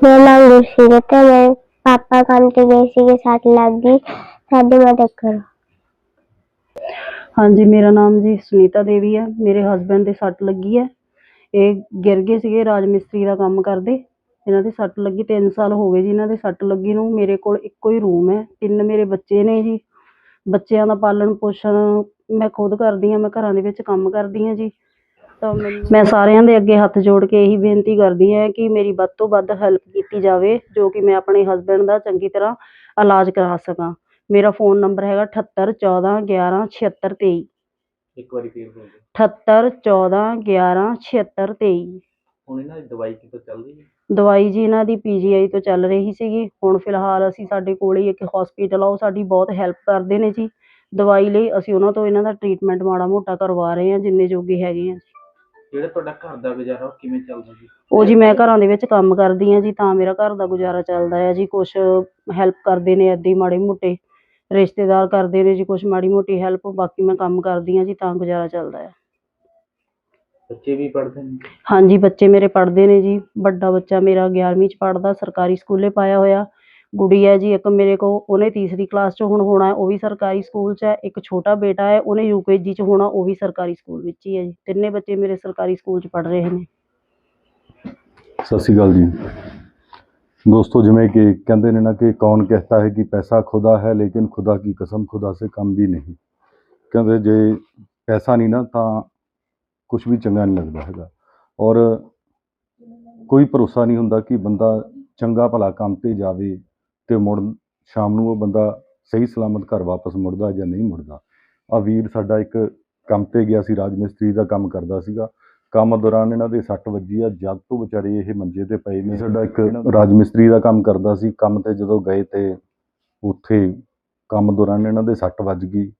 ਮੇਰਾ ਨਾਮ ਗੁਰਸੀਰਤ ਹੈ ਮੇਰੇ ਪਾਪਾ ਕੰਮ ਤੇ ਗਏ ਸੀਗੇ, ਸੱਟ ਲੱਗ ਗਈ। ਸਾਡੀ ਮਦਦ ਕਰੋ। ਹਾਂਜੀ, ਮੇਰਾ ਨਾਮ ਜੀ ਸੁਨੀਤਾ ਦੇਵੀ ਹੈ। ਮੇਰੇ ਹਸਬੰਡ ਦੇ ਸੱਟ ਲੱਗੀ ਹੈ। ਇਹ ਗਿਰ ਗਏ ਸੀਗੇ, ਰਾਜ ਮਿਸਤਰੀ ਦਾ ਕੰਮ ਕਰਦੇ। ਇਹਨਾਂ ਦੇ ਸੱਟ ਲੱਗੀ 3 ਸਾਲ ਹੋ ਗਏ ਜੀ ਇਹਨਾਂ ਦੇ ਸੱਟ ਲੱਗੀ ਨੂੰ। ਮੇਰੇ ਕੋਲ ਇੱਕੋ ਹੀ ਰੂਮ ਹੈ। ਤਿੰਨ ਮੇਰੇ ਬੱਚੇ ਨੇ ਜੀ। ਬੱਚਿਆਂ ਦਾ ਪਾਲਣ ਪੋਸ਼ਣ ਮੈਂ ਖੁਦ ਕਰਦੀ ਹਾਂ, ਮੈਂ ਘਰਾਂ ਦੇ ਵਿੱਚ ਕੰਮ ਕਰਦੀ ਹਾਂ ਜੀ। ਤਾਂ ਮੈਨੂੰ ਮੈਂ ਸਾਰਿਆਂ ਦੇ ਅੱਗੇ ਹੱਥ ਜੋੜ ਕੇ ਇਹੀ ਬੇਨਤੀ ਕਰਦੀ ਹਾਂ ਕਿ ਮੇਰੀ ਵੱਧ ਤੋਂ ਵੱਧ ਹੈਲਪ ਕੀਤੀ ਜਾਵੇ ਜੋ ਕਿ ਮੈਂ ਆਪਣੇ ਹਸਬੰਡ ਦਾ ਚੰਗੀ ਤਰ੍ਹਾਂ ਇਲਾਜ ਕਰਾ ਸਕਾਂ। ਮੇਰਾ ਫੋਨ ਨੰਬਰ ਹੈਗਾ 78 14 11 76 23 ਇੱਕ ਵਾਰੀ ਫੇਰ ਬੋਲ ਦਿਓ। 78 14 11 76 23 ਹੁਣ ਇਹਨਾਂ ਦੀ ਦਵਾਈ ਕਿਤੋਂ ਚੱਲ ਰਹੀ ਹੈ? ਦਵਾਈ ਜੀ ਇਹਨਾਂ ਦੀ ਪੀਜੀਆਈ ਤੋਂ ਚੱਲ ਰਹੀ ਸੀਗੀ। ਹੁਣ ਫਿਲਹਾਲ ਅਸੀਂ ਸਾਡੇ ਕੋਲ ਹੀ ਇੱਕ ਹਸਪੀਟਲ ਆ ਉਹ ਸਾਡੀ ਬਹੁਤ ਹੈਲਪ ਕਰਦੇ ਨੇ ਜੀ। ਦਵਾਈ ਲਈ ਅਸੀਂ ਉਹਨਾਂ ਤੋਂ ਇਹਨਾਂ ਦਾ ਟ੍ਰੀਟਮੈਂਟ ਮਾੜਾ ਮੋਟਾ ਕਰਵਾ ਰਹੇ ਹਾਂ ਜਿੰਨੇ ਜੋਗੇ ਹੈਗੇ ਆ। ਜਿਹੜਾ ਤੁਹਾਡਾ ਘਰ ਦਾ ਗੁਜ਼ਾਰਾ ਉਹ ਕਿਵੇਂ ਚੱਲਦਾ ਜੀ? ਉਹ ਜੀ ਮੈਂ ਘਰਾਂ ਦੇ ਵਿੱਚ ਕੰਮ ਕਰਦੀ ਹਾਂ ਜੀ ਤਾਂ ਮੇਰਾ ਘਰ ਦਾ ਗੁਜ਼ਾਰਾ ਚੱਲਦਾ ਹੈ ਜੀ ਕੁਛ ਹੈਲਪ ਕਰਦੇ ਨੇ ਹੀ ਮਾੜੇ ਮੋਟੇ ਰਿਸ਼ਤੇਦਾਰ ਕਰਦੇ ਨੇ ਜੀ ਕੁਛ ਮਾੜੀ ਮੋਟੀ ਹੈਲਪ ਬਾਕੀ ਮੈਂ ਕੰਮ ਕਰਦੀ ਹਾਂ ਜੀ ਤਾਂ ਗੁਜ਼ਾਰਾ ਚੱਲਦਾ ਹੈ। ਬੱਚੇ ਵੀ ਪੜ੍ਹਦੇ ਨੇ? ਹਾਂਜੀ ਬੱਚੇ ਮੇਰੇ ਪੜ੍ਹਦੇ ਨੇ ਜੀ ਵੱਡਾ ਬੱਚਾ ਮੇਰਾ 11ਵੀਂ ਚ ਪੜ੍ਹਦਾ ਸਰਕਾਰੀ ਸਕੂਲੇ ਪਾਇਆ ਹੋਇਆ। ਗੁੜੀ ਹੈ ਜੀ ਇੱਕ ਮੇਰੇ ਕੋ ਉਹਨੇ ਤੀਸਰੀ ਕਲਾਸ ਚ ਹੁਣ ਹੋਣਾ ਹੈ, ਉਹ ਵੀ ਸਰਕਾਰੀ ਸਕੂਲ ਚ ਹੈ ਇੱਕ ਛੋਟਾ ਬੇਟਾ ਹੈ ਉਹਨੇ ਯੂਕੇਜੀ ਚ ਹੋਣਾ ਉਹ ਵੀ ਸਰਕਾਰੀ ਸਕੂਲ ਵਿੱਚ ਹੀ ਹੈ ਜੀ। ਤਿੰਨੇ ਬੱਚੇ ਮੇਰੇ ਸਰਕਾਰੀ ਸਕੂਲ ਚ ਪੜ੍ਹ ਰਹੇ ਨੇ। ਸਤਿ ਸ਼੍ਰੀ ਅਕਾਲ ਜੀ। ਦੋਸਤੋ ਜਿਵੇਂ ਕਿ ਕਹਿੰਦੇ ਨੇ ਨਾ ਕਿ ਕੌਣ ਕਹਤਾ ਹੈ ਕਿ ਪੈਸਾ ਖੁਦਾ ਹੈ ਲੇਕਿਨ ਖੁਦਾ ਕੀ ਕਸਮ ਖੁਦਾ ਸੇ ਕਮ ਵੀ ਨਹੀਂ। ਕਹਿੰਦੇ ਜੇ ਪੈਸਾ ਨਹੀਂ ਨਾ ਤਾਂ ਕੁਝ ਵੀ ਚੰਗਾ ਨਹੀਂ ਲੱਗਦਾ ਹੈਗਾ। ਔਰ ਕੋਈ ਭਰੋਸਾ ਨਹੀਂ ਹੁੰਦਾ ਕਿ ਬੰਦਾ ਚੰਗਾ ਭਲਾ ਕੰਮ ਤੇ ਜਾਵੇ। ਤੇ ਮੁੜ ਸ਼ਾਮ ਨੂੰ ਉਹ ਬੰਦਾ ਸਹੀ ਸਲਾਮਤ ਘਰ ਵਾਪਸ ਮੁੜਦਾ ਜਾਂ ਨਹੀਂ ਮੁੜਦਾ। ਆ ਵੀਰ ਸਾਡਾ ਇੱਕ ਕੰਮ ਤੇ ਗਿਆ ਸੀ ਰਾਜ ਮਿਸਤਰੀ ਦਾ ਕੰਮ ਕਰਦਾ ਸੀਗਾ। ਕੰਮ ਦੌਰਾਨ ਇਹਨਾਂ ਦੇ ਸੱਟ ਵੱਜੀ ਆ ਜਦ ਤੋਂ ਵਿਚਾਰੇ ਇਹ ਮੰਜੇ ਤੇ ਪਏ ਨੇ। ਸਾਡਾ ਇੱਕ ਰਾਜ ਮਿਸਤਰੀ ਦਾ ਕੰਮ ਕਰਦਾ ਸੀ ਕੰਮ ਤੇ ਜਦੋਂ ਗਏ ਤੇ ਉੱਥੇ ਕੰਮ ਦੌਰਾਨ ਇਹਨਾਂ ਦੇ ਸੱਟ ਵੱਜ ਗਈ।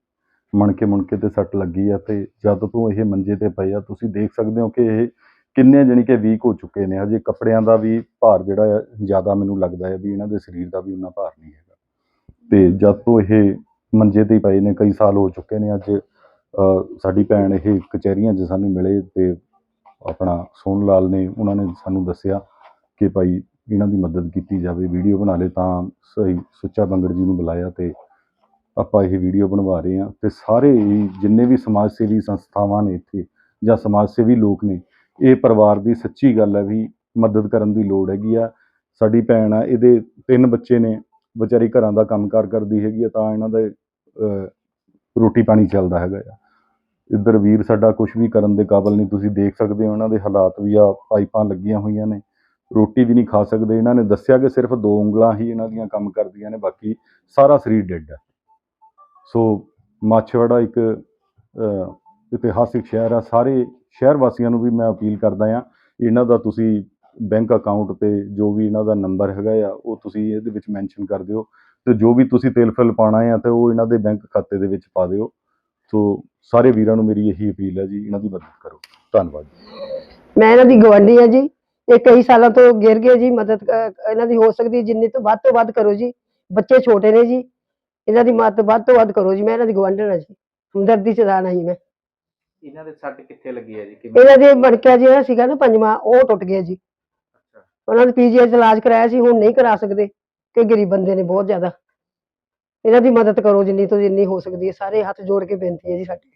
ਮਣਕੇ ਮੁਣਕੇ ਤੇ ਸੱਟ ਲੱਗੀ ਆ ਤੇ ਜਦ ਤੋਂ ਇਹ ਮੰਜੇ ਤੇ ਪਏ ਆ ਤੁਸੀਂ ਦੇਖ ਸਕਦੇ ਹੋ ਕਿ ਇਹ ਕਿੰਨੇ ਜਾਣੀ ਕਿ ਵੀਕ ਹੋ ਚੁੱਕੇ ਨੇ। ਹਜੇ ਕੱਪੜਿਆਂ ਦਾ ਵੀ ਭਾਰ ਜਿਹੜਾ ਆ ਜ਼ਿਆਦਾ ਮੈਨੂੰ ਲੱਗਦਾ ਹੈ ਵੀ ਇਹਨਾਂ ਦੇ ਸਰੀਰ ਦਾ ਵੀ ਉਨਾ ਭਾਰ ਨਹੀਂ ਹੈਗਾ। ਤੇ ਜਦ ਤੋਂ ਇਹ ਮੰਜੇ ਤੇ ਹੀ ਪਏ ਨੇ, ਕਈ ਸਾਲ ਹੋ ਚੁੱਕੇ ਨੇ ਅੱਜ ਸਾਡੀ ਭੈਣ ਇਹ ਕਚਹਿਰੀਆਂ 'ਚ ਸਾਨੂੰ ਮਿਲੇ ਤੇ ਆਪਣਾ ਸੋਨ ਲਾਲ ਨੇ ਉਹਨਾਂ ਨੇ ਸਾਨੂੰ ਦੱਸਿਆ ਕਿ ਭਾਈ ਇਹਨਾਂ ਦੀ ਮਦਦ ਕੀਤੀ ਜਾਵੇ, ਵੀਡੀਓ ਬਣਾ ਲੈ ਤਾਂ ਸਹੀ ਸੁੱਚਾ ਬੰਗੜ ਜੀ ਨੂੰ ਬੁਲਾਇਆ ਤੇ ਆਪਾਂ ਇਹ ਵੀਡੀਓ ਬਣਵਾ ਰਹੇ ਹਾਂ। ਤੇ ਸਾਰੇ ਜਿੰਨੇ ਵੀ ਸਮਾਜ ਸੇਵੀ ਸੰਸਥਾਵਾਂ ਨੇ ਇੱਥੇ ਜਾਂ ਸਮਾਜ ਸੇਵੀ ਲੋਕ ਨੇ ਇਹ ਪਰਿਵਾਰ ਦੀ ਸੱਚੀ ਗੱਲ ਹੈ ਵੀ ਮਦਦ ਕਰਨ ਦੀ ਲੋੜ ਹੈਗੀ ਆ। ਸਾਡੀ ਭੈਣ ਆ, ਇਹਦੇ ਤਿੰਨ ਬੱਚੇ ਨੇ, ਵਿਚਾਰੀ ਘਰਾਂ ਦਾ ਕੰਮਕਾਰ ਕਰਦੀ ਹੈਗੀ ਆ, ਤਾਂ ਇਹਨਾਂ ਦੇ ਰੋਟੀ ਪਾਣੀ ਚੱਲਦਾ ਹੈਗਾ ਆ। ਇੱਧਰ ਵੀਰ ਸਾਡਾ ਕੁਝ ਵੀ ਕਰਨ ਦੇ ਕਾਬਲ ਨਹੀਂ, ਤੁਸੀਂ ਦੇਖ ਸਕਦੇ ਹੋ ਇਹਨਾਂ ਦੇ ਹਾਲਾਤ ਵੀ ਆ, ਪਾਈਪਾਂ ਲੱਗੀਆਂ ਹੋਈਆਂ ਨੇ। ਰੋਟੀ ਵੀ ਨਹੀਂ ਖਾ ਸਕਦੇ, ਇਹਨਾਂ ਨੇ ਦੱਸਿਆ ਕਿ ਸਿਰਫ ਦੋ ਉਂਗਲਾਂ ਹੀ ਇਹਨਾਂ ਦੀਆਂ ਕੰਮ ਕਰਦੀਆਂ ਨੇ, ਬਾਕੀ ਸਾਰਾ ਸਰੀਰ ਡੈੱਡ ਹੈ ਸੋ, ਮਾਛਵਾੜਾ ਇੱਕ ਇਤਿਹਾਸਿਕ ਸ਼ਹਿਰ ਆ, ਸਾਰੇ ਸ਼ਹਿਰ ਵਾਸੀਆਂ ਨੂੰ ਵੀ ਮੈਂ ਅਪੀਲ ਕਰਦਾ ਆ ਇਹਨਾਂ ਦਾ ਤੁਸੀਂ ਬੈਂਕ ਅਕਾਊਂਟ ਤੇ ਜੋ ਵੀ ਇਹਨਾਂ ਦਾ ਨੰਬਰ ਹੈਗਾ ਆ, ਉਹ ਤੁਸੀਂ ਇਹਦੇ ਵਿੱਚ ਮੈਂਸ਼ਨ ਕਰ ਦਿਓ ਤੇ ਜੋ ਵੀ ਤੁਸੀਂ ਤੇਲ ਫਿਲ ਪਾਉਣਾ ਆ ਤੇ ਉਹ ਇਹਨਾਂ ਦੇ ਬੈਂਕ ਖਾਤੇ ਦੇ ਵਿੱਚ ਪਾ ਦਿਓ। ਸੋ ਸਾਰੇ ਵੀਰਾਂ ਨੂੰ ਮੇਰੀ ਇਹੀ ਅਪੀਲ ਹੈ ਜੀ, ਇਹਨਾਂ ਦੀ ਮਦਦ ਕਰੋ। ਧੰਨਵਾਦ ਮੈਂ ਇਹਨਾਂ ਦੀ ਗਵਾਂਢੀ ਆ ਜੀ, ਇਹ ਕਈ ਸਾਲਾਂ ਤੋਂ ਗਿਰ ਗਏ ਜੀ, ਮਦਦ ਇਹਨਾਂ ਦੀ ਹੋ ਸਕਦੀ ਜਿੰਨੀ ਤੋਂ ਵੱਧ ਤੋਂ ਵੱਧ ਕਰੋ ਜੀ, ਬੱਚੇ ਛੋਟੇ ਨੇ ਜੀ, ਇਹਨਾਂ ਦੀ ਮਦਦ ਵੱਧ ਤੋਂ ਵੱਧ ਕਰੋ ਜੀ, ਮੈਂ ਇਹਨਾਂ ਦੀ ਗਵਾਂਢਣ ਆ ਜੀ, ਹਮਦਰਦੀ ਚ ਦਾਣਾ ਜੀ ਮੈਂ। ਇਹਨਾਂ ਦੇ ਸੱਟ ਕਿੱਥੇ ਲੱਗੀ ਹੈ ਜੀ? ਕਿਵੇਂ ਇਹਨਾਂ ਦੇ ਮਣਕਿਆ ਜਿਹੜਾ ਸੀਗਾ ਨਾ ਪੰਜਵਾਂ ਉਹ ਟੁੱਟ ਗਿਆ ਜੀ। ਅੱਛਾ। ਉਹਨਾਂ ਨੇ ਪੀਜੀਆਈ ਚ ਇਲਾਜ ਕਰਾਇਆ ਸੀ ਹੁਣ ਨਹੀਂ ਕਰਾ ਸਕਦੇ ਕਿ ਗਰੀਬ ਬੰਦੇ ਨੇ ਬਹੁਤ ਜ਼ਿਆਦਾ। ਇਹਨਾਂ ਦੀ ਮਦਦ ਕਰੋ ਜਿੰਨੀ ਤੋਂ ਜਿੰਨੀ ਹੋ ਸਕਦੀ ਹੈ ਸਾਰੇ ਹੱਥ ਜੋੜ ਕੇ ਬੇਨਤੀ ਹੈ ਜੀ ਸਾਡੀ।